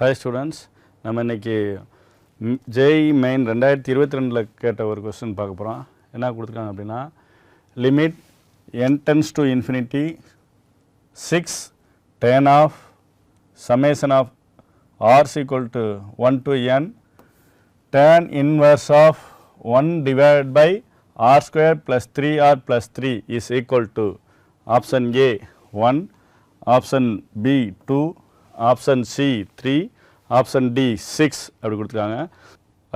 Hi students நம்ம இன்னைக்கு JE main ரெண்டாயிரத்தி இருபத்தி ரெண்டில் கேட்ட ஒரு கொஸ்டின் பார்க்க போகிறோம் என்ன கொடுத்துருக்காங்க அப்படின்னா limit n tends to infinity six tan of summation of r is equal to 1 to n tan inverse of 1 divided by r square plus 3r plus 3 is equal to option A 1, option B 2, option C three option D six அப்படி கொடுத்துருக்காங்க.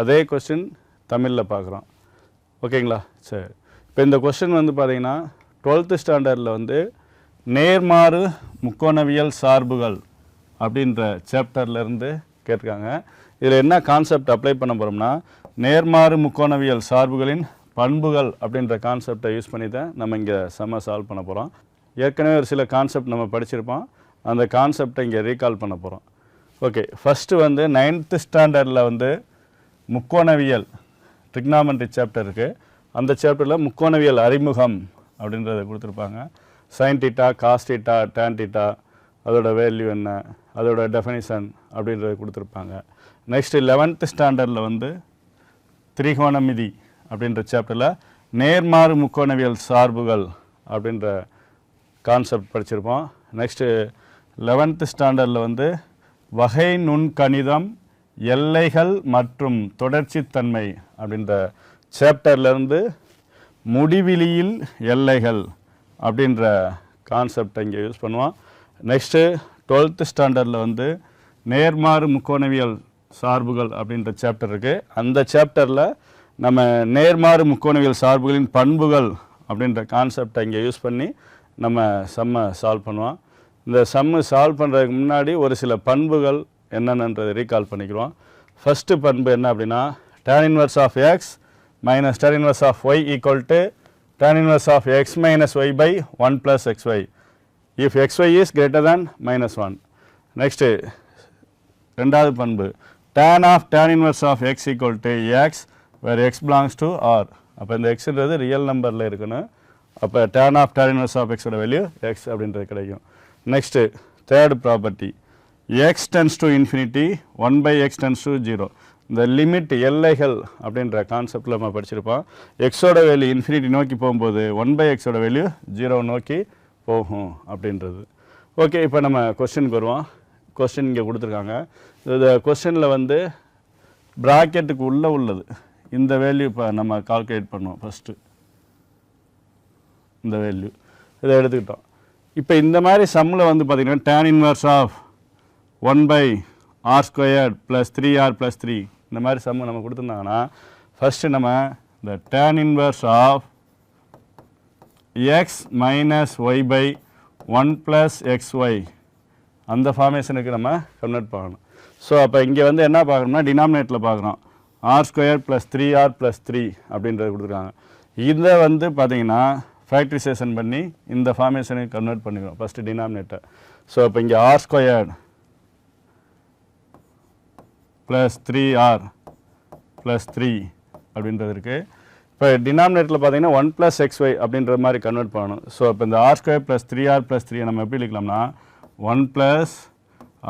அதே question தமிழில் பார்க்குறோம். ஓகேங்களா? சரி. இப்போ இந்த question வந்து பார்த்தீங்கன்னா டுவெல்த்து ஸ்டாண்டர்டில் வந்து நேர்மாறு முக்கோணவியல் சார்புகள் அப்படின்ற சாப்டர்லேருந்து கேட்டிருக்காங்க. இதில் என்ன கான்செப்ட் அப்ளை பண்ண போகிறோம்னா நேர்மாறு முக்கோணவியல் சார்புகளின் பண்புகள் அப்படின்ற கான்செப்டை யூஸ் பண்ணி தான் நம்ம இங்கே செம்ம சால்வ் பண்ண போகிறோம் ஏற்கனவே ஒரு சில கான்செப்ட் நம்ம படிச்சிருப்போம். அந்த கான்செப்டை இங்கே ரீகால் பண்ண போகிறோம் ஓகே ஃபஸ்ட்டு வந்து நைன்த்து ஸ்டாண்டர்டில் வந்து முக்கோணவியல் ட்ரிக்னாமெண்ட்ரி சாப்டர் இருக்குது அந்த சாப்டரில் முக்கோணவியல் அறிமுகம் அப்படின்றத கொடுத்துருப்பாங்க. சைன் டீட்டா காஸ் டீட்டா அதோட வேல்யூ என்ன அதோட டெஃபினிஷன் அப்படின்றத கொடுத்துருப்பாங்க. நெக்ஸ்ட்டு லெவன்த்து ஸ்டாண்டர்டில் வந்து திரிகோணமிதி அப்படின்ற சாப்டரில் நேர்மாறு முக்கோணவியல் சார்புகள் அப்படின்ற கான்செப்ட் படிச்சிருப்போம். நெக்ஸ்ட்டு லெவன்த்து ஸ்டாண்டர்டில் வந்து வகை நுண்கணிதம் எல்லைகள் மற்றும் தொடர்ச்சித்தன்மை அப்படின்ற சேப்டர்லேருந்து முடிவிலியில் எல்லைகள் அப்படின்ற கான்செப்டை இங்கே யூஸ் பண்ணுவோம் நெக்ஸ்ட்டு டுவெல்த்து ஸ்டாண்டர்டில் வந்து நேர்மாறு முக்கோணவியல் சார்புகள் அப்படின்ற சாப்டர் இருக்குது அந்த சாப்டரில் நம்ம நேர்மாறு முக்கோணவியல் சார்புகளின் பண்புகள் அப்படின்ற கான்செப்டை இங்கே யூஸ் பண்ணி நம்ம செம்ம சால்வ் பண்ணுவோம் இந்த சம்மு சால்வ் பண்ணுறதுக்கு முன்னாடி ஒரு சில பண்புகள் என்னென்னன்றதை ரீகால் பண்ணிக்கிறோம். ஃபஸ்ட்டு பண்பு என்ன அப்படின்னா tan inverse of x minus tan inverse of y equal to tan inverse of x minus y by one plus x y if x y is greater than minus one next ரெண்டாவது பண்பு. Tan of tan inverse of x equal to x where x belongs to R அப்போ இந்த எக்ஸ்ன்றது real நம்பரில் இருக்கணும். அப்போ tan of tan inverse of எக்ஸோட value x அப்படின்றது கிடைக்கும். Next third property x tends to infinity one by x tends to zero இந்த லிமிட் எல்லைகள் அப்படின்ற கான்செப்டில் நம்ம படிச்சிருப்போம். எக்ஸோட வேல்யூ இன்ஃபினிட்டி நோக்கி போகும்போது ஒன் பை எக்ஸோட வேல்யூ ஜீரோ நோக்கி போகும் அப்படின்றது. ஓகே இப்போ நம்ம கொஸ்டினுக்கு வருவோம். கொஸ்டின் இங்கே கொடுத்துருக்காங்க. இந்த கொஸ்டினில் வந்து ப்ராக்கெட்டுக்கு உள்ளே உள்ளது. இந்த வேல்யூ இப்போ நம்ம கால்குலேட் பண்ணுவோம் ஃபஸ்ட்டு இந்த வேல்யூ இதை எடுத்துக்கிட்டோம். இப்போ இந்த மாதிரி சம்மில் வந்து பார்த்திங்கன்னா tan inverse of one by r squared plus three r plus three இந்த மாதிரி சம்மு நம்ம கொடுத்துருந்தாங்கன்னா ஃபஸ்ட்டு நம்ம இந்த tan inverse of x minus y by one plus x y அந்த ஃபார்மேஷனுக்கு நம்ம கன்வெர்ட் பண்ணணும். ஸோ அப்போ இங்கே வந்து என்ன பார்க்கணும்னா டினாமினேட்டில் பார்க்குறோம். R square plus three r plus three அப்படின்றது கொடுத்துருக்காங்க. இதை வந்து பார்த்திங்கன்னா ஃபேக்ட்ரிசேஷன் பண்ணி இந்த ஃபார்மேஷனுக்கு கன்வெர்ட் பண்ணிக்கிறோம் ஃபஸ்ட்டு டினாமினேட்டர் ஸோ இப்போ இங்கே r squared plus three r plus three அப்படின்றது இருக்குது இப்போ டினாமினேட்டரில் பார்த்தீங்கன்னா ஒன் ப்ளஸ் எக்ஸ் ஒய் அப்படின்ற மாதிரி கன்வெர்ட் பண்ணணும். ஸோ இப்போ இந்த r square plus three r plus three நம்ம எப்படி எழுதிக்கலாம்னா one plus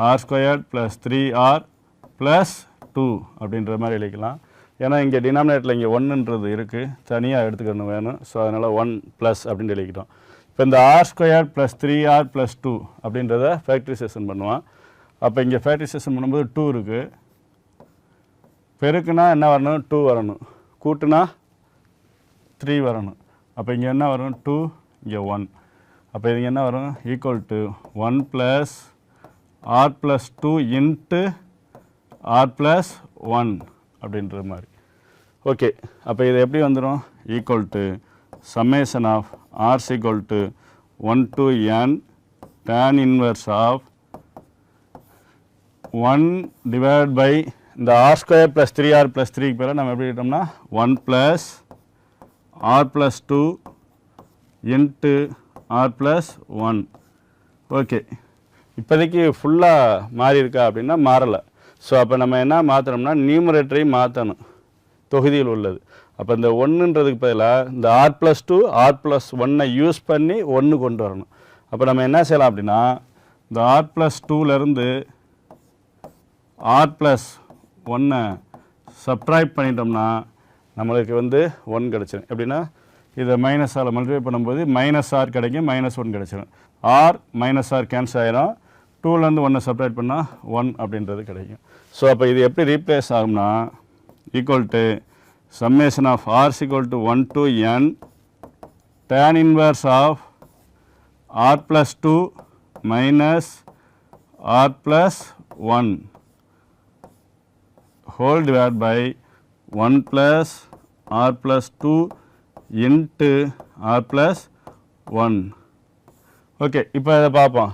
r square plus three r plus two அப்படின்ற மாதிரி எழுதிக்கலாம் ஏன்னா இங்கே டினாமினேட்டில் இங்கே ஒன்றுன்றது இருக்குது தனியாக எடுத்துக்கணும் வேணும். ஸோ அதனால் ஒன் ப்ளஸ் அப்படின்னு எழுதிக்கிட்டோம் இப்போ இந்த r square plus three r plus two அப்படின்றத ஃபேக்ட்ரிசேஷன் பண்ணுவான். அப்போ இங்கே ஃபேக்ட்ரிசேஷன் பண்ணும்போது டூ இருக்குது பெருக்குனா என்ன வரணும்? டூ வரணும். கூட்டுனா த்ரீ வரணும். அப்போ இங்கே என்ன வரும்? டூ இங்கே ஒன் அப்போ இது என்ன வரும்? Equal to one plus r plus two into r plus one அப்படின்ற மாதிரி. ஓகே அப்போ இது எப்படி வந்துடும் equal to summation of r's equal to one to n tan inverse of one divide by இந்த r square plus three r plus த்ரீக்கு பேர் நம்ம எப்படி கிட்டோம்னா one plus r plus two into r plus one okay இப்போதைக்கு ஃபுல்லாக மாறி இருக்கா அப்படின்னா மாறலை. ஸோ அப்போ நம்ம என்ன மாற்றணும்னா நியூமரேட்டரையும் மாற்றணும் தொகுதியில் உள்ளது. அப்போ இந்த ஒன்றுன்றதுக்கு பதிலாக இந்த r plus two r plus ஒன்னை யூஸ் பண்ணி ஒன்று கொண்டு வரணும். அப்போ நம்ம என்ன செய்யலாம் அப்படின்னா இந்த ஆர் ப்ளஸ் டூலேருந்து ஆர் ப்ளஸ் ஒன்னை சப்ட்ராக்ட் பண்ணிட்டோம்னா நம்மளுக்கு வந்து ஒன் கிடச்சிடும் எப்படின்னா இதை மைனஸ் ஆரில் மல்டிப்ளை பண்ணும்போது மைனஸ் ஆர் கிடைக்கும் மைனஸ் ஒன் கிடச்சிடும் ஆர் மைனஸ் ஆர் கேன்சல் ஆகிரும் டூலேருந்து ஒன்றை செப்பரேட் பண்ணால் ஒன் அப்படின்றது கிடைக்கும். ஸோ அப்போ இது எப்படி ரீப்ளேஸ் ஆகும்னா equal to summation of r's equal to one to n tan inverse of r plus two minus r plus one whole divide by one plus r plus two into r plus one okay இப்போ இதை பார்ப்போம்.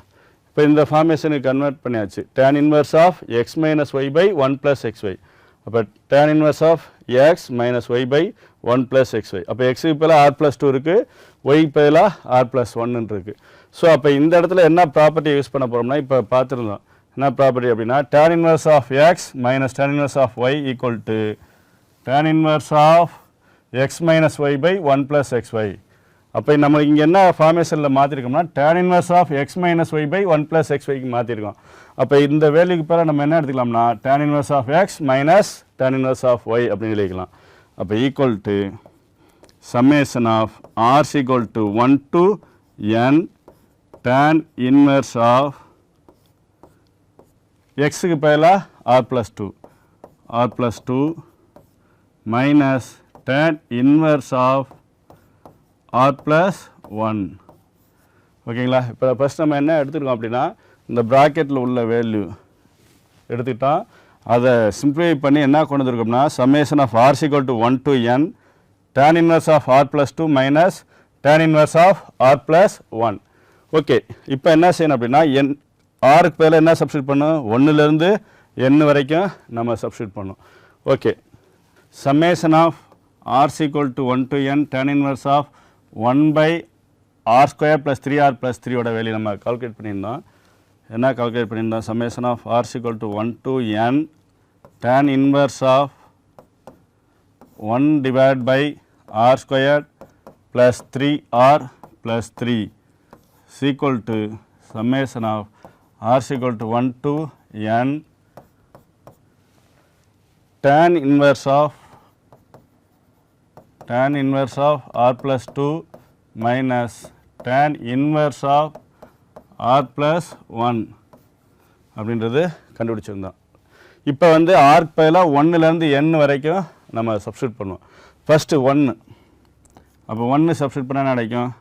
இப்போ இந்த ஃபார்மேஷனுக்கு convert பண்ணியாச்சு. Tan inverse of x minus y by one plus x y அப்போ tan inverse of x minus y by one plus x y அப்போ எக்ஸுக்கு பதிலாக ஆர் ப்ளஸ் டூ இருக்குது ஒய் பதிலாக ஆர் ப்ளஸ் ஒன்னு இருக்குது ஸோ அப்போ இந்த இடத்துல என்ன ப்ராப்பர்ட்டி யூஸ் பண்ண போகிறோம்னா இப்போ பார்த்துருந்தோம். என்ன ப்ராப்பர்ட்டி அப்படின்னா tan inverse of x minus tan inverse of y equal to tan inverse of x minus y by one plus x y அப்போ நம்ம இங்கே என்ன ஃபார்மேஷனில் மாற்றிருக்கோம்னா tan inverse of x minus y by one plus x ஒய்க்கு மாற்றிருக்கோம் அப்போ இந்த வேல்யூக்கு பிறகு நம்ம என்ன எடுத்துக்கலாம்னா tan inverse of x minus tan inverse of y அப்படின்னு எழுதிக்கலாம். அப்போ equal to summation of r is equal to 1 to n tan inverse of x க்கு பதிலாக r plus 2 r plus 2 minus tan inverse of r plus one ஓகேங்களா இப்போ first நம்ம என்ன எடுத்துருக்கோம் அப்படின்னா இந்த ப்ராக்கெட்டில் உள்ள வேல்யூ எடுத்துக்கிட்டோம் அதை சிம்ப்ளிஃபை பண்ணி என்ன கொண்டு வந்துருக்கோம்னா summation of r equal to one to n tan inverse of r plus two minus tan inverse of r plus one okay இப்போ என்ன செய்யணும் அப்படின்னா என் ஆருக்கு பேரில் என்ன சப்ஸ்டியூட் பண்ணும் ஒன்றுலேருந்து என் வரைக்கும் நம்ம சப்ஸ்டியூட் பண்ணும் okay summation of r equal to one to n tan inverse of one by r square plus three r plus த்ரீயோட வேல்யூ நம்ம கால்குலேட் பண்ணியிருந்தோம். என்ன கால்குலேட் பண்ணியிருந்தோம்? Summation of r equal to one to n tan inverse of 1 divided by r squared plus 3r plus 3 is equal to summation of r is equal to 1 to n tan inverse of tan inverse of r plus 2 minus tan inverse of r plus 1 அப்படின்றது கண்டுபிடிச்சிருந்தோம். இப்போ வந்து arc பதிலாக ஒன்றுலேருந்து என் வரைக்கும் நம்ம substitute பண்ணுவோம். First ஒன்று அப்போ ஒன்று சப்ஸ்டியூட் பண்ணால் என்ன கிடைக்கும்?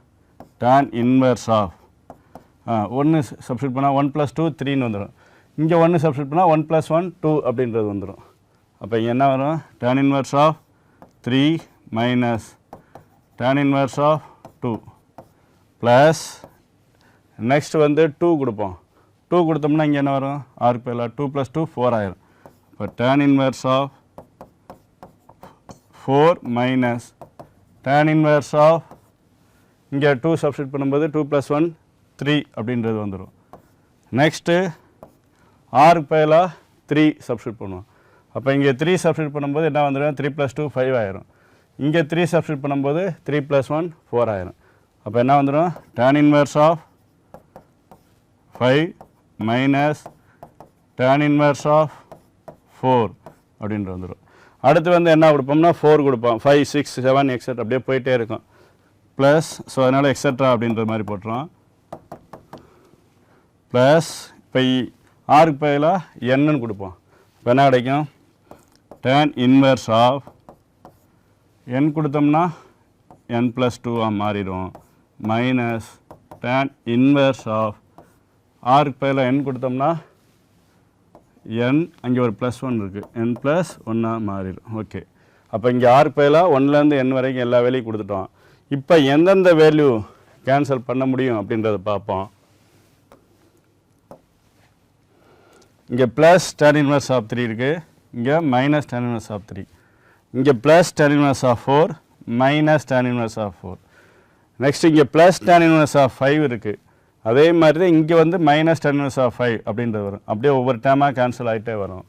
tan இன்வர்ஸ் ஆஃப் ஒன்று சப்ஸ்டியூட் பண்ணால் ஒன் ப்ளஸ் டூ த்ரீன்னு வந்துடும் இங்கே ஒன்று சப்ஸ்டியூட் பண்ணால் ஒன் ப்ளஸ் ஒன் டூ அப்படின்றது வந்துடும் அப்போ இங்கே என்ன வரும்? Tan inverse of three minus tan inverse of two plus next வந்து டூ கொடுப்போம். டூ கொடுத்தோம்னா இங்கே என்ன வரும்? ஆறுக்கு பதிலாக டூ ப்ளஸ் டூ ஃபோர் ஆயிரும். இப்போ tan inverse of four minus tan inverse of இங்கே டூ சப்ஸ்டியூட் பண்ணும்போது டூ ப்ளஸ் ஒன் த்ரீ அப்படின்றது வந்துடும் நெக்ஸ்ட்டு ஆறுக்கு பதிலாக த்ரீ சப்ஸ்டியூட் பண்ணுவோம். அப்போ இங்கே த்ரீ சப்ஸ்டியூட் பண்ணும்போது என்ன வந்துடும் த்ரீ ப்ளஸ் டூ ஃபைவ் ஆயிரும். இங்கே த்ரீ சப்ஸ்டியூட் பண்ணும்போது த்ரீ ப்ளஸ் ஒன் ஃபோர் ஆயிரும். அப்போ என்ன வந்துடும் tan inverse of five minus tan inverse of four அப்படின்ட்டு வந்துடும் அடுத்து வந்து என்ன கொடுப்போம்னா ஃபோர் கொடுப்போம். ஃபைவ் சிக்ஸ் செவன் எக்ஸட்ரா அப்படியே போயிட்டே இருக்கும். ப்ளஸ் ஸோ அதனால் எக்ஸெட்ரா அப்படின்ற மாதிரி போட்டுரும். ப்ளஸ் இப்போ ஆறுக்கு பதிலாக என்னன்னு கொடுப்போம். இப்போ என்ன கிடைக்கும்? டேன் இன்வெர்ஸ் ஆஃப் n கொடுத்தோம்னா n ப்ளஸ் டூவாக மாறிடும். மைனஸ் டேன் இன்வர்ஸ் ஆஃப் ஆறுக்கு பதிலாக n கொடுத்தோம்னா n அங்கே ஒரு ப்ளஸ் ஒன் இருக்குது n ப்ளஸ் ஒன்னாக மாறிடும். ஓகே அப்போ இங்கே ஆறுக்கு பதிலாக ஒன்லேருந்து n வரைக்கும் எல்லா வேலையும் கொடுத்துட்டோம். இப்போ எந்தெந்த வேல்யூ கேன்சல் பண்ண முடியும் அப்படின்றத பார்ப்போம். இங்கே plus tan inverse of three இருக்குது இங்கே minus tan inverse of three இங்கே plus tan inverse of four minus tan inverse of four next இங்கே plus tan inverse of five இருக்குது அதே மாதிரி தான் இங்கே வந்து minus tan inverse of five அப்படின்றது வரும். அப்படியே ஒவ்வொரு டேமாக கேன்சல் ஆகிட்டே வரும்.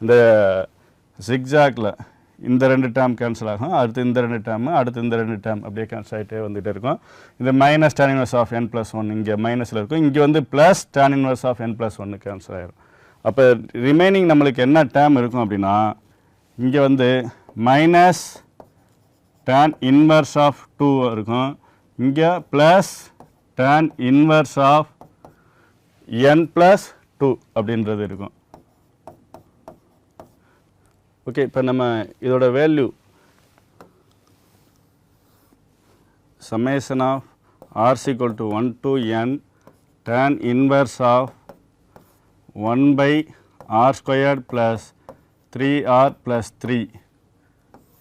இந்த ஜிக்ஜாக்ல இந்த ரெண்டு டேம் கேன்சல் ஆகும். அடுத்து இந்த ரெண்டு டேம் அடுத்து இந்த ரெண்டு டேம் அப்படியே கேன்சல் ஆகிட்டே வந்துகிட்டே இருக்கும். இந்த minus tan inverse of n plus one இங்கே மைனஸில் இருக்கும். இங்கே வந்து plus tan inverse of n plus ஒன்று கேன்சல் ஆகிடும் அப்போ ரிமைனிங் நம்மளுக்கு என்ன டேம் இருக்கும் அப்படின்னா இங்கே வந்து minus tan inverse of two இருக்கும் இங்கே plus tan inverse of n plus two அப்படின்றது இருக்கும் ஓகே இப்போ நம்ம இதோட value summation of r is equal to 1 to n tan inverse of 1 by r squared plus 3r plus 3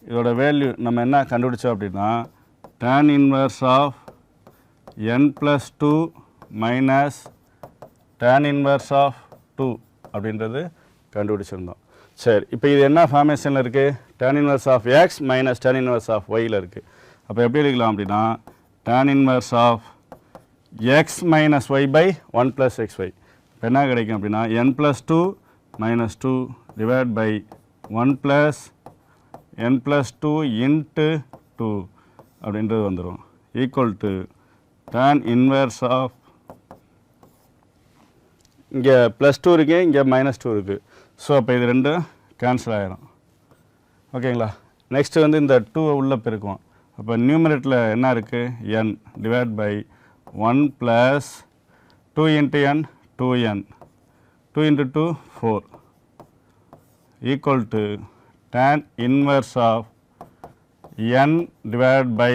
இதோட value நம்ம என்ன கண்டுபிடிச்சோம் அப்படின்னா tan inverse of n plus two minus tan inverse of two அப்படின்றது கண்டுபிடிச்சிருந்தோம் சரி இப்போ இது என்ன ஃபார்மேஷனில் இருக்குது tan inverse of x minus tan inverse of while இருக்குது அப்போ எப்படி எடுக்கலாம் அப்படின்னா tan inverse of x minus y by one plus x y இப்போ என்ன கிடைக்கும் அப்படின்னா n plus two minus two divide by one plus n plus 2 into 2 அப்படின்றது வந்துடும் equal to tan inverse of இங்கே ப்ளஸ் டூ இருக்குது இங்கே மைனஸ் டூ இருக்குது ஸோ அப்போ இது ரெண்டும் கேன்சல் ஆகிரும் ஓகேங்களா நெக்ஸ்ட்டு வந்து இந்த டூவை உள்ளே பெருக்குவோம். அப்போ நியூமரேட்டில் என்ன இருக்குது n divide by one plus two into n two n two into two four equal to tan inverse of n divide by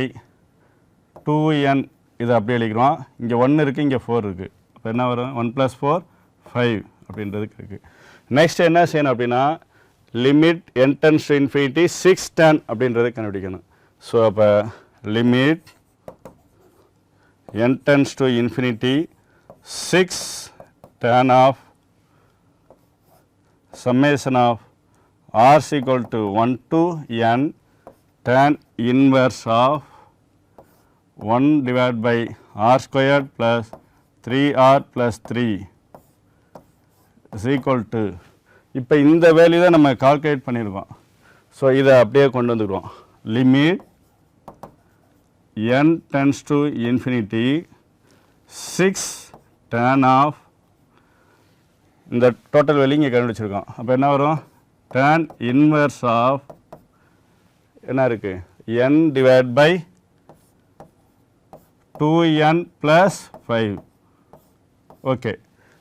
two n இதை அப்படியே எழுதிக்கிறோம். இங்கே ஒன்று இருக்குது இங்கே ஃபோர் இருக்குது அப்போ என்ன வரும்? ஒன் ப்ளஸ் ஃபோர் ஃபைவ் அப்படின்றதுக்கு இருக்குது நெக்ஸ்ட் என்ன செய்யணும் அப்படின்னா limit n tends to infinity six tan அப்படின்றது கண்டுபிடிக்கணும். ஸோ அப்போ limit n tends to infinity six tan of summation of r is equal to 1 to n tan inverse of 1 divided by r squared plus 3r plus 3 is equal to இப்போ இந்த value தான் நம்ம calculate பண்ணியிருக்கோம் so இதை அப்படியே கொண்டு வந்துக்கிறோம் limit n tends to infinity 6 tan of இந்த total value இங்கே கண்டுபிடிச்சிருக்கோம். அப்போ என்ன வரும்? Tan inverse ஆஃப் என்ன இருக்குது n divide by two n plus five okay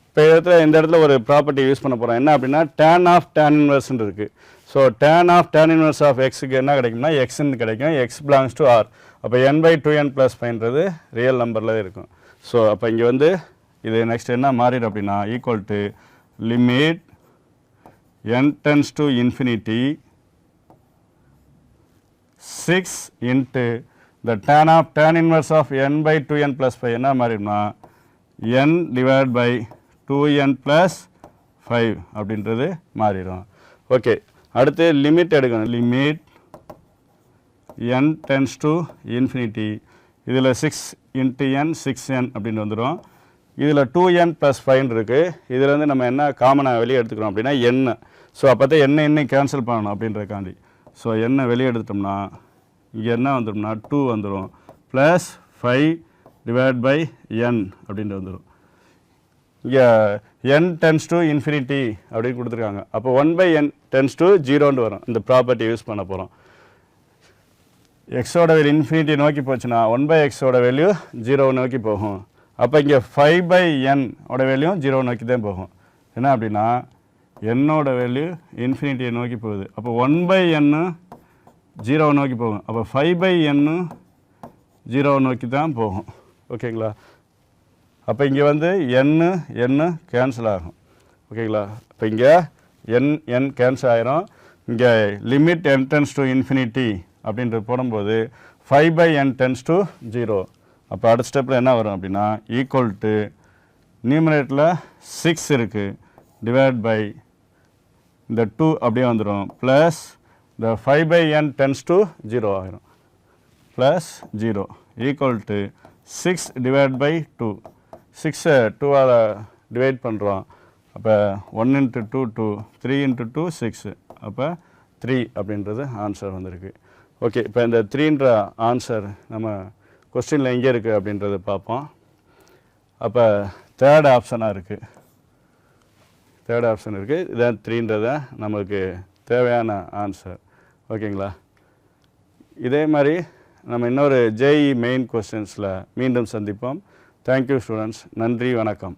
இப்போ இடத்துல இந்த இடத்துல ஒரு ப்ராப்பர்ட்டி யூஸ் பண்ண போகிறோம் என்ன அப்படின்னா tan ஆஃப் tan இன்வெர்ஸ்ன்னு இருக்குது so tan of tan inverse of எக்ஸுக்கு என்ன கிடைக்கும்னா எக்ஸ்ன்னு கிடைக்கும். எக்ஸ் பிலாங்ஸ் டு ஆர் அப்போ n by two n plus ஃபைன்றது real நம்பரில் இருக்கும். ஸோ அப்போ இங்கே வந்து இது நெக்ஸ்ட் என்ன மாறிடும் அப்படின்னா equal to limit n tends to infinity 6 into the tan of tan inverse of n by 2n plus 5 என்ன மாறிடும்னா n divided by 2n plus 5 அப்படின்றது மாறிடும். ஓகே அடுத்து லிமிட் எடுக்கணும். Limit n tends to infinity. இதில் six into n six n அப்படின்னு வந்துடும் இதில் two n plus fine இருக்குது இதில் நம்ம என்ன காமனாக வெளியே எடுத்துக்கிறோம் அப்படின்னா எண்ணெய் ஸோ அப்போ தான் என்ன என்ன கேன்சல் பண்ணணும் அப்படின்றக்காண்டி ஸோ என்ன வெளியே எடுத்துட்டோம்னா இங்கே என்ன வந்துடும்னா டூ வந்துடும் plus five divide by n அப்படின்ட்டு வந்துடும் இங்கே என் டென்ஸ் டு இன்ஃபினிட்டி அப்படின்னு கொடுத்துருக்காங்க. அப்போ one by n tends to ஜீரோன்னு வரும். இந்த ப்ராப்பர்ட்டி யூஸ் பண்ண போகிறோம் எக்ஸோட வேல்யூ இன்ஃபினிட்டி நோக்கி போச்சுன்னா ஒன் பை எக்ஸோட வேல்யூ ஜீரோ நோக்கி போகும். அப்போ இங்கே ஃபைவ் பை என் ஓட வேல்யூ ஜீரோ நோக்கி தான் போகும். என்ன அப்படின்னா என்னோட வேல்யூ இன்ஃபினிட்டியை நோக்கி போகுது. அப்போ ஒன் பை என்னு ஜீரோவை நோக்கி போகும். அப்போ ஃபைவ் பை என்னு ஜீரோவை நோக்கி தான் போகும். ஓகேங்களா அப்போ இங்கே வந்து என்னு எண்ணு கேன்சல் ஆகும். ஓகேங்களா இப்போ இங்கே என் என் கேன்சல் ஆகிரும் இங்கே limit n tends to infinity அப்படின்றது போடும்போது five by n tends to zero அப்போ அடுத்த ஸ்டெப்பில் என்ன வரும் அப்படின்னா ஈக்குவல் டு நியூமரேட்டில் சிக்ஸ் இருக்குது டிவைட் பை இந்த டூ அப்படியே வந்துடும் ப்ளஸ் இந்த five by n tends to zero ஆகிரும் plus zero equal to six divide by two சிக்ஸை டூவால் டிவைட் பண்ணுறோம் அப்போ one into two two three into two six அப்போ த்ரீ அப்படின்றது ஆன்சர் வந்திருக்கு. ஓகே இப்போ இந்த த்ரீன்ற ஆன்சர் நம்ம கொஸ்டினில் எங்கே இருக்குது அப்படின்றத பார்ப்போம். அப்போ தேர்ட் ஆப்ஷனாக இருக்குது தேர்ட் ஆப்ஷன் இருக்குது இதான் த்ரீன்றத நமக்கு தேவையான ஆன்சர் ஓகேங்களா இதே மாதிரி நம்ம இன்னொரு ஜேஇ மெயின் கொஸ்டின்ஸில் மீண்டும் சந்திப்போம். தேங்க்யூ ஸ்டூடெண்ட்ஸ் நன்றி வணக்கம்.